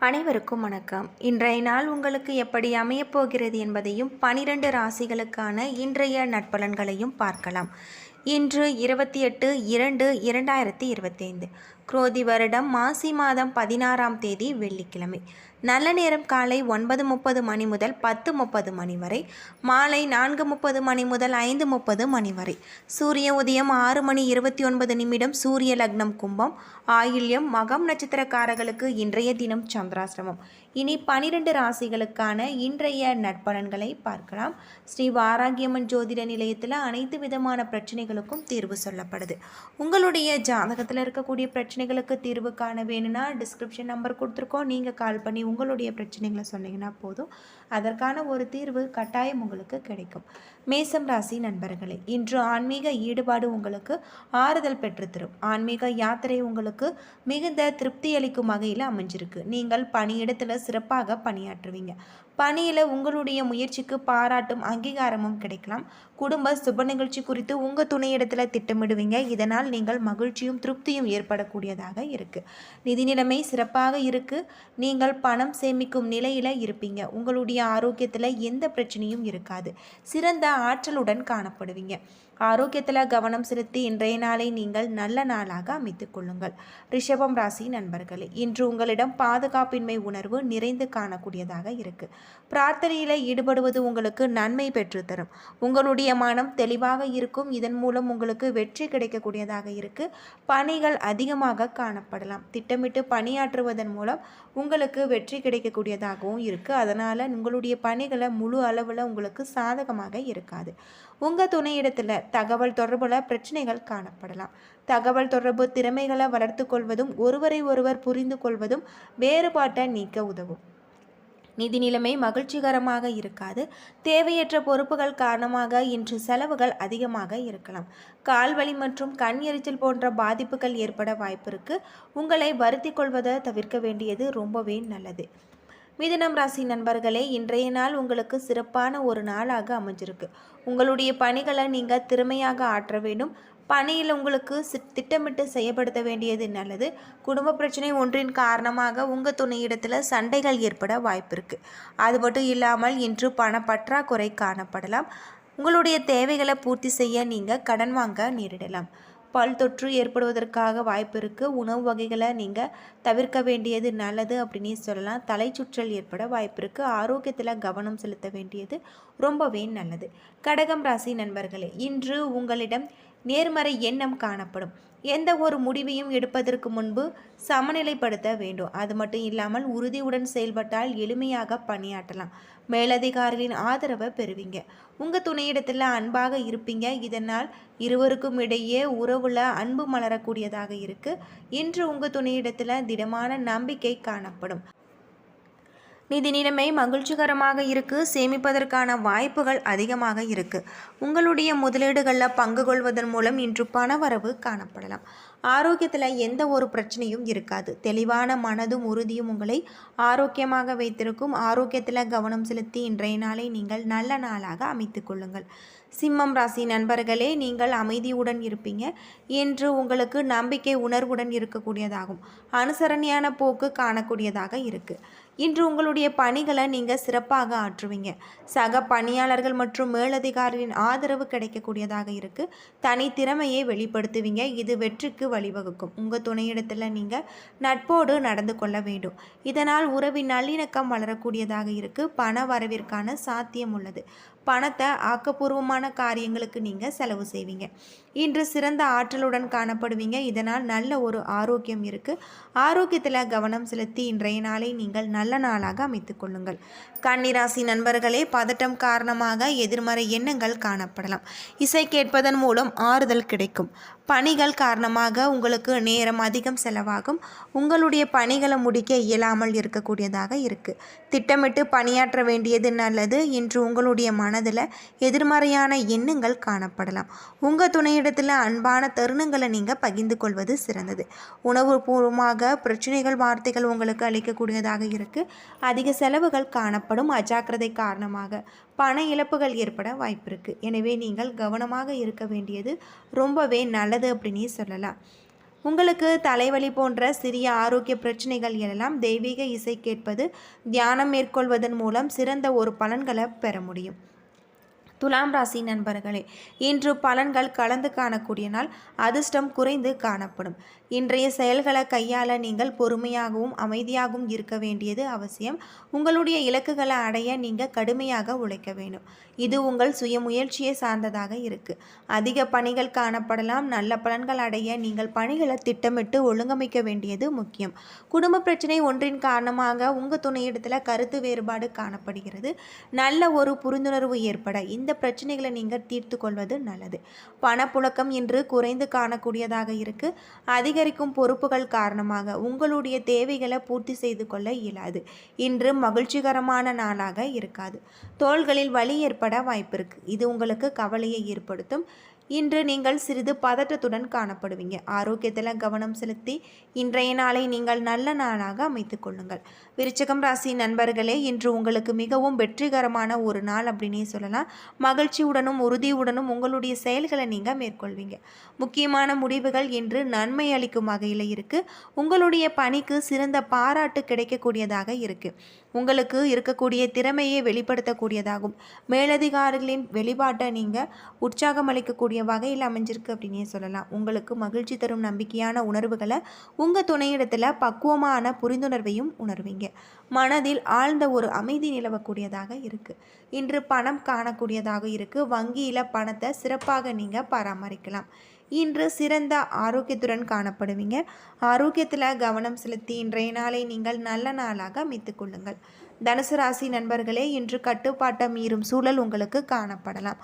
அனைவருக்கும் வணக்கம். இன்றைய நாள் உங்களுக்கு எப்படி அமையப் போகிறது என்பதையும் பனிரெண்டு ராசிகளுக்கான இன்றைய நட்பலன்களையும் பார்க்கலாம். இன்று இருபத்தி எட்டு இரண்டு இரண்டாயிரத்தி இருபத்தைந்து. குரோதி வருடம் மாசி மாதம் பதினாறாம் தேதி வெள்ளிக்கிழமை. நல்ல நேரம் காலை ஒன்பது முப்பது மணி முதல் பத்து முப்பது மணி வரை மாலை நான்கு முப்பது மணி முதல் ஐந்து முப்பது மணி வரை. சூரிய உதயம் ஆறு மணி இருபத்தி ஒன்பது நிமிடம் சூரிய லக்னம் கும்பம் ஆயில்யம் மகம் நட்சத்திரக்காரர்களுக்கு இன்றைய தினம் சந்திராசிரமம். இனி பனிரெண்டு ராசிகளுக்கான இன்றைய நட்பலன்களை பார்க்கலாம். ஸ்ரீ வாராகியம்மன் ஜோதிட நிலையத்தில் அனைத்து விதமான பிரச்சனைகளுக்கும் தீர்வு சொல்லப்படுது. உங்களுடைய ஜாதகத்தில் இருக்கக்கூடிய பிரச்சனைகளுக்கு தீர்வு காண வேணும்னா டிஸ்கிரிப்ஷன் நம்பர் கொடுத்துருக்கோம். நீங்கள் கால் பண்ணி உங்களுடைய பிரச்சனைகளை சொன்னீங்கன்னா போதும். அதற்கான ஒரு தீர்வு கட்டாயம் உங்களுக்கு கிடைக்கும். மேசம் ராசி நண்பர்களே இன்று ஆன்மீக ஈடுபாடு உங்களுக்கு ஆறுதல் பெற்றுத்தரும். ஆன்மீக யாத்திரை உங்களுக்கு மிகுந்த திருப்தி அளிக்கும் வகையில் அமைஞ்சிருக்கு. நீங்கள் பணியிடத்தில் சிறப்பாக பணியாற்றுவீங்க. பணியில் உங்களுடைய முயற்சிக்கு பாராட்டும் அங்கீகாரமும் கிடைக்கலாம். குடும்ப சுப நிகழ்ச்சி குறித்து உங்கள் துணையிடத்தில் திட்டமிடுவீங்க. இதனால் நீங்கள் மகிழ்ச்சியும் திருப்தியும் ஏற்படக்கூடியதாக இருக்குது நிதி நிலைமை சிறப்பாக இருக்குது நீங்கள் பணம் சேமிக்கும் நிலையில் இருப்பீங்க. உங்களுடைய ஆரோக்கியத்தில் எந்த பிரச்சனையும் இருக்காது. சிறந்த ஆற்றலுடன் காணப்படுவீங்க. ஆரோக்கியத்தில் கவனம் செலுத்தி இன்றைய நாளை நீங்கள் நல்ல நாளாக அமைத்துக் கொள்ளுங்கள். ரிஷபம் ராசி நண்பர்களே இன்று உங்களிடம் பாதுகாப்பின்மை உணர்வு நிறைந்து காணக்கூடியதாக இருக்கு. பிரார்த்தனையில் ஈடுபடுவது உங்களுக்கு நன்மை பெற்றுத்தரும் உங்களுடைய மனம் தெளிவாக இருக்கும். இதன் மூலம் உங்களுக்கு வெற்றி கிடைக்கக்கூடியதாக இருக்கு. பணிகள் அதிகமாக காணப்படலாம். திட்டமிட்டு பணியாற்றுவதன் மூலம் உங்களுக்கு வெற்றி கிடைக்கக்கூடியதாகவும் இருக்கு. அதனால் உங்களுடைய பணிகளை முழு அளவில் உங்களுக்கு சாதகமாக இருக்காது. உங்கள் துணையிடத்தில் தகவல் தொடர்புல பிரச்சனைகள் காணப்படலாம். தகவல் தொடர்பு திறமைகளை வளர்த்து கொள்வதும் ஒருவரை ஒருவர் புரிந்து கொள்வதும் வேறுபாட்டை நீக்க உதவும். நிதி நிலைமை மகிழ்ச்சிகரமாக இருக்காது. தேவையற்ற பொறுப்புகள் காரணமாக இன்று செலவுகள் அதிகமாக இருக்கலாம். கால்வலி மற்றும் கண் எரிச்சல் போன்ற பாதிப்புகள் ஏற்பட வாய்ப்பிருக்கு உங்களை வருத்தி கொள்வதை தவிர்க்க வேண்டியது ரொம்பவே நல்லது. மிதுனம் ராசி நண்பர்களே இன்றைய நாள் உங்களுக்கு சிறப்பான ஒரு நாளாக அமைஞ்சிருக்கு. உங்களுடைய பணிகளை நீங்கள் திறமையாக ஆற்ற வேண்டும். பணியில் உங்களுக்கு திட்டமிட்டு செய்யப்படுத்த வேண்டியது நல்லது. குடும்ப பிரச்சனை ஒன்றின் காரணமாக உங்கள் துணையிடத்தில் சண்டைகள் ஏற்பட வாய்ப்பு இருக்குது அது மட்டும் இல்லாமல் இன்று பண பற்றாக்குறை காணப்படலாம். உங்களுடைய தேவைகளை பூர்த்தி செய்ய நீங்கள் கடன் வாங்க நேரிடலாம். பல் தொற்று ஏற்படுவதற்காக வாய்ப்பு இருக்குது உணவு வகைகளை நீங்கள் தவிர்க்க வேண்டியது நல்லது அப்படின்னு சொல்லலாம். தலை சுற்றல் ஏற்பட வாய்ப்பு இருக்குது ஆரோக்கியத்தில் கவனம் செலுத்த வேண்டியது ரொம்பவே நல்லது. கடகம் ராசி நண்பர்களே இன்று உங்களிடம் நேர்மறை எண்ணம் காணப்படும். எந்த ஒரு முடிவையும் எடுப்பதற்கு முன்பு சமநிலைப்படுத்த வேண்டும். அது மட்டும் இல்லாமல் உறுதியுடன் செயல்பட்டால் எளிமையாக பணியாற்றலாம். மேலதிகாரிகளின் ஆதரவை பெறுவீங்க. உங்கள் துணையிடத்தில் அன்பாக இருப்பீங்க. இதனால் இருவருக்கும் இடையே உறவுல அன்பு மலரக்கூடியதாக இருக்குது இன்று உங்கள் துணையிடத்தில் திடமான நம்பிக்கை காணப்படும். நிதி நிலைமை மகிழ்ச்சிகரமாக இருக்குது சேமிப்பதற்கான வாய்ப்புகள் அதிகமாக இருக்குது உங்களுடைய முதலீடுகளில் பங்கு கொள்வதன் மூலம் இன்று பணவரவு காணப்படலாம். ஆரோக்கியத்தில் எந்த ஒரு பிரச்சனையும் இருக்காது. தெளிவான மனதும் உறுதியும் உங்களை ஆரோக்கியமாக வைத்திருக்கும். ஆரோக்கியத்தில் கவனம் செலுத்தி இன்றைய நாளை நீங்கள் நல்ல நாளாக அமைத்து கொள்ளுங்கள். சிம்மம் ராசி நண்பர்களே நீங்கள் அமைதியுடன் இருப்பீங்க. என்று உங்களுக்கு நம்பிக்கை உணர்வுடன் இருக்கக்கூடியதாகும். அனுசரணையான போக்கு காணக்கூடியதாக இருக்குது இன்று உங்களுடைய பணிகளை நீங்கள் சிறப்பாக ஆற்றுவீங்க. சக பணியாளர்கள் மற்றும் மேலதிகாரிகளின் ஆதரவு கிடைக்கக்கூடியதாக இருக்குது தனித்திறமையை வெளிப்படுத்துவீங்க. இது வெற்றிக்கு வழிவகுக்கும். உங்கள் துணையிடத்தில் நீங்கள் நட்போடு நடந்து கொள்ள வேண்டும். இதனால் உறவின் நல்லிணக்கம் வளரக்கூடியதாக இருக்குது பண வரவிற்கான சாத்தியம் உள்ளது. பணத்தை ஆக்கப்பூர்வமான காரியங்களுக்கு நீங்கள் செலவு செய்வீங்க. இன்று சிறந்த ஆற்றலுடன் காணப்படுவீங்க. இதனால் நல்ல ஒரு ஆரோக்கியம் இருக்குது ஆரோக்கியத்தில் கவனம் செலுத்தி இன்றைய நாளை நீங்கள் நல்ல நாளாக அமைத்துக் கொள்ளுங்கள். கன்னிராசி நண்பர்களே பதட்டம் காரணமாக எதிர்மறை எண்ணங்கள் காணப்படலாம். இசை கேட்பதன் மூலம் ஆறுதல் கிடைக்கும். பணிகள் காரணமாக உங்களுக்கு நேரம் அதிகம் செலவாகும். உங்களுடைய பணிகளை முடிக்க இயலாமல் இருக்கக்கூடியதாக இருக்குது திட்டமிட்டு பணியாற்ற வேண்டியது நல்லது. இன்று உங்களுடைய மனதில் எதிர்மறையான எண்ணங்கள் காணப்படலாம். உங்கள் துணையிடத்தில் அன்பான தருணங்களை நீங்கள் பகிர்ந்து கொள்வது சிறந்தது. உணவுபூர்வமாக பிரச்சனைகள் வார்த்தைகள் உங்களுக்கு அளிக்கக்கூடியதாக இருக்குது அதிக செலவுகள் காணப்படும் அஜாக்கிரதை காரணமாக பண இழப்புகள் ஏற்பட வாய்ப்பு இருக்குது எனவே நீங்கள் கவனமாக இருக்க வேண்டியது ரொம்பவே நல்லது அப்படின்னே சொல்லலாம். உங்களுக்கு தலைவலி போன்ற சிறிய ஆரோக்கிய பிரச்சனைகள் எல்லாம் தெய்வீக இசை கேட்பது தியானம் மேற்கொள்வதன் மூலம் சிறந்த ஒரு பலன்களை பெற முடியும். துலாம் ராசி நண்பர்களே இன்று பலன்கள் கலந்து காணக்கூடிய நாள். அதிர்ஷ்டம் குறைந்து காணப்படும். இன்றைய செயல்களை கையாள நீங்கள் பொறுமையாகவும் அமைதியாகவும் இருக்க வேண்டியது அவசியம். உங்களுடைய இலக்குகளை அடைய நீங்கள் கடுமையாக உழைக்க வேண்டும். இது உங்கள் சுய முயற்சியை சார்ந்ததாக இருக்கு. அதிக பணிகள் காணப்படலாம். நல்ல பலன்கள் அடைய நீங்கள் பணிகளை திட்டமிட்டு ஒழுங்கமைக்க வேண்டியது முக்கியம். குடும்ப பிரச்சனை ஒன்றின் காரணமாக உங்கள் துணையிடத்தில் கருத்து வேறுபாடு காணப்படுகிறது. நல்ல ஒரு புரிந்துணர்வு ஏற்பட இந்த இந்த பிரச்சனைகளை நீங்கள் தீர்த்து கொள்வது நல்லது. பணப்புழக்கம் இன்று குறைந்து காணக்கூடியதாக இருக்கு. அதிகரிக்கும் பொறுப்புகள் காரணமாக உங்களுடைய தேவைகளை பூர்த்தி செய்து கொள்ள இயலாது. இன்று மகிழ்ச்சிகரமான நாளாக இருக்காது. தோள்களில் வலி ஏற்பட வாய்ப்பு இருக்கு இது உங்களுக்கு கவலையை ஏற்படுத்தும். இன்று நீங்கள் சிறிது பதட்டத்துடன் காணப்படுவீங்க. ஆரோக்கியத்தில் கவனம் செலுத்தி இன்றைய நாளை நீங்கள் நல்ல நாளாக அமைத்துக் கொள்ளுங்கள். விருச்சகம் ராசி நண்பர்களே இன்று உங்களுக்கு மிகவும் வெற்றிகரமான ஒரு நாள் அப்படின்னே சொல்லலாம். மகிழ்ச்சியுடனும் உறுதியுடனும் உங்களுடைய செயல்களை நீங்கள் மேற்கொள்வீங்க. முக்கியமான முடிவுகள் இன்று நன்மை அளிக்கும் வகையில் இருக்குது உங்களுடைய பணிக்கு சிறந்த பாராட்டு கிடைக்கக்கூடியதாக இருக்குது உங்களுக்கு இருக்கக்கூடிய திறமையை வெளிப்படுத்தக்கூடியதாகும். மேலதிகாரிகளின் வெளிப்பாட்டை நீங்கள் உற்சாகம் அளிக்கக்கூடிய வகையில் அமைஞ்சிருக்கு அப்படின்னே சொல்லலாம். உங்களுக்கு மகிழ்ச்சி தரும் நம்பிக்கையான உணர்வுகளை உங்கள் துணையிடத்தில் பக்குவமான புரிந்துணர்வையும் உணர்வீங்க. மனதில் ஆழ்ந்த ஒரு அமைதி நிலவக்கூடியதாக இருக்குது இன்று பணம் காணக்கூடியதாக இருக்குது வங்கியில் பணத்தை சிறப்பாக நீங்கள் பராமரிக்கலாம். இன்று சிறந்த ஆரோக்கியத்துடன் காணப்படுவீங்க. ஆரோக்கியத்தில் கவனம் செலுத்தி இன்றைய நாளை நீங்கள் நல்ல நாளாக அமைத்துக்கொள்ளுங்கள் தனுசு ராசி நண்பர்களே இன்று கட்டுப்பாட்டை மீறும் சூழல் உங்களுக்கு காணப்படலாம்.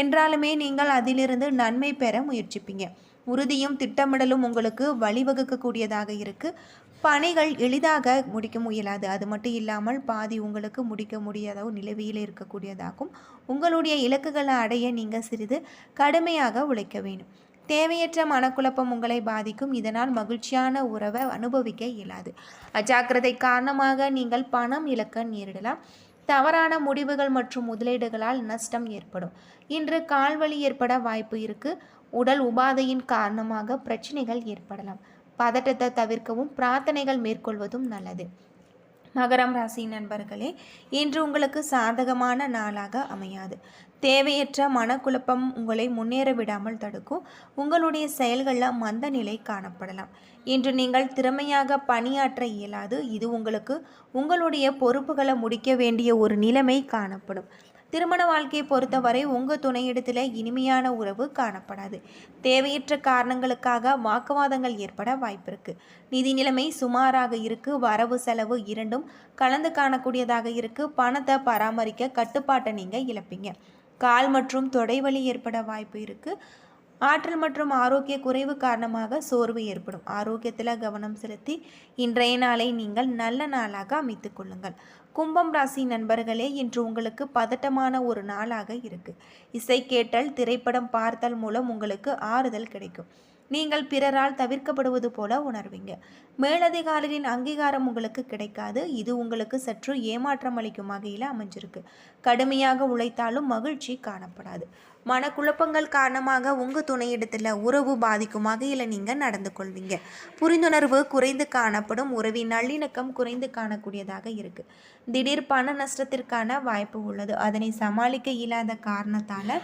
என்றாலுமே நீங்கள் அதிலிருந்து நன்மை பெற முயற்சிப்பீங்க. உறுதியும் திட்டமிடலும் உங்களுக்கு வழிவகுக்கக்கூடியதாக இருக்குது பணிகள் எளிதாக முடிக்க முயலாது. அது மட்டும் இல்லாமல் பாதி உங்களுக்கு முடிக்க முடியாதோ நிலவியில் இருக்கக்கூடியதாகும். உங்களுடைய இலக்குகளை அடைய நீங்கள் சிறிது கடுமையாக உழைக்க வேண்டும். தேவையற்ற மனக்குழப்பம் உங்களை பாதிக்கும். இதனால் மகிழ்ச்சியான உறவை அனுபவிக்க இயலாது. அஜாக்கிரதை காரணமாக நீங்கள் பணம் இழக்க நேரிடலாம். தவறான முடிவுகள் மற்றும் முதலீடுகளால் நஷ்டம் ஏற்படும். இன்று கால்வலி ஏற்பட வாய்ப்பு இருக்கு. உடல் உபாதையின் காரணமாக பிரச்சனைகள் ஏற்படலாம். பதட்டத்தை தவிர்க்கவும் பிரார்த்தனைகள் மேற்கொள்வதும் நல்லது. மகரம் ராசி நண்பர்களே இன்று உங்களுக்கு சாதகமான நாளாக அமையாது. தேவையற்ற மனக்குழப்பம் உங்களை முன்னேற விடாமல் தடுக்கும். உங்களுடைய செயல்களில் மந்த நிலை காணப்படலாம். இன்று நீங்கள் திறமையாக பணியாற்ற இயலாது. இது உங்களுக்கு உங்களுடைய பொறுப்புகளை முடிக்க வேண்டிய ஒரு நிலைமை காணப்படும். திருமண வாழ்க்கையை பொறுத்தவரை உங்கள் துணையிடத்தில் இனிமையான உறவு காணப்படாது. தேவையற்ற காரணங்களுக்காக வாக்குவாதங்கள் ஏற்பட வாய்ப்பிருக்கு நிதி நிலைமை சுமாராக இருக்கு. வரவு செலவு இரண்டும் கலந்து காணக்கூடியதாக இருக்கு. பணத்தை பராமரிக்க கட்டுப்பாட்டை நீங்கள் இழப்பீங்க. கால் மற்றும் தொடைவலி ஏற்பட வாய்ப்பு இருக்குது ஆற்றல் மற்றும் ஆரோக்கிய குறைவு காரணமாக சோர்வு ஏற்படும். ஆரோக்கியத்தில் கவனம் செலுத்தி இன்றைய நாளை நீங்கள் நல்ல நாளாக அமைத்து கொள்ளுங்கள். கும்பம் ராசி நண்பர்களே இன்று உங்களுக்கு பதட்டமான ஒரு நாளாக இருக்கு. இசை கேட்டல் திரைப்படம் பார்த்தல் மூலம் உங்களுக்கு ஆறுதல் கிடைக்கும். நீங்கள் பிறரால் தவிர்க்கப்படுவது போல உணர்வீங்க. மேலதிகாரிகளின் அங்கீகாரம் உங்களுக்கு கிடைக்காது. இது உங்களுக்கு சற்று ஏமாற்றம் அளிக்கும் வகையில் அமைஞ்சிருக்கு. கடுமையாக உழைத்தாலும் மகிழ்ச்சி காணப்படாது. மனக்குழப்பங்கள் காரணமாக உங்கள் துணையிடத்தில் உறவு பாதிக்கும் வகையில் நீங்கள் நடந்து கொள்வீங்க. புரிந்துணர்வு குறைந்து காணப்படும் உறவின் நல்லிணக்கம் குறைந்து காணக்கூடியதாக இருக்குது திடீர் பண நஷ்டத்திற்கான வாய்ப்பு உள்ளது. அதனை சமாளிக்க இயலாத காரணத்தால்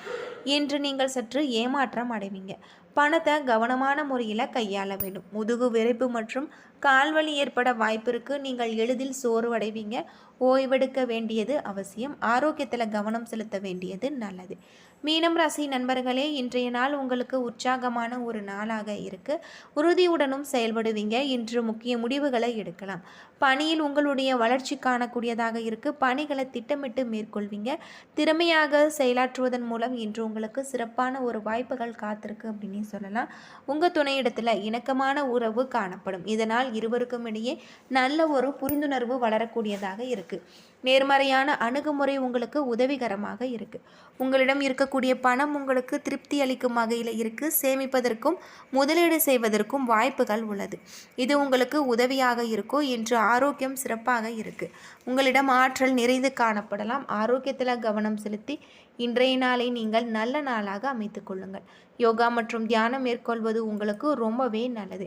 இன்று நீங்கள் சற்று ஏமாற்றம் அடைவீங்க. பணத்தை கவனமான முறையில் கையாள வேண்டும். முதுகு விரைப்பு மற்றும் கால்வலி ஏற்பட வாய்ப்பிற்கு நீங்கள் எளிதில் சோர்வடைவீங்க. ஓய்வெடுக்க வேண்டியது அவசியம். ஆரோக்கியத்தில் கவனம் செலுத்த வேண்டியது நல்லது. மீனம் ராசி நண்பர்களே இன்றைய நாள் உங்களுக்கு உற்சாகமான ஒரு நாளாக இருக்கு. உறுதியுடனும் செயல்படுவீங்க. இன்று முக்கிய முடிவுகளை எடுக்கலாம். பணியில் உங்களுடைய வளர்ச்சி காணக்கூடியதாக இருக்கு. பணிகளை திட்டமிட்டு மேற்கொள்வீங்க. திறமையாக செயலாற்றுவதன் மூலம் இன்று உங்களுக்கு சிறப்பான ஒரு வாய்ப்புகள் காத்திருக்கு அப்படின்னு சொல்லலாம். உங்கள் துணையிடத்தில் இணக்கமான உறவு காணப்படும். இதனால் இருவருக்கும் இடையே நல்ல ஒரு புரிந்துணர்வு வளரக்கூடியதாக இருக்குது நேர்மறையான அணுகுமுறை உங்களுக்கு உதவிகரமாக இருக்குது உங்களிடம் இருக்கக்கூடிய பணம் உங்களுக்கு திருப்தி அளிக்கும் வகையில் இருக்குது சேமிப்பதற்கும் முதலீடு செய்வதற்கும் வாய்ப்புகள் உள்ளது. இது உங்களுக்கு உதவியாக இருக்கும் இன்று ஆரோக்கியம் சிறப்பாக இருக்குது உங்களிடம் ஆற்றல் நிறைந்து காணப்படலாம். ஆரோக்கியத்தில் கவனம் செலுத்தி இன்றைய நாளை நீங்கள் நல்ல நாளாக அமைத்துக் கொள்ளுங்கள். யோகா மற்றும் தியானம் மேற்கொள்வது உங்களுக்கு ரொம்பவே நல்லது.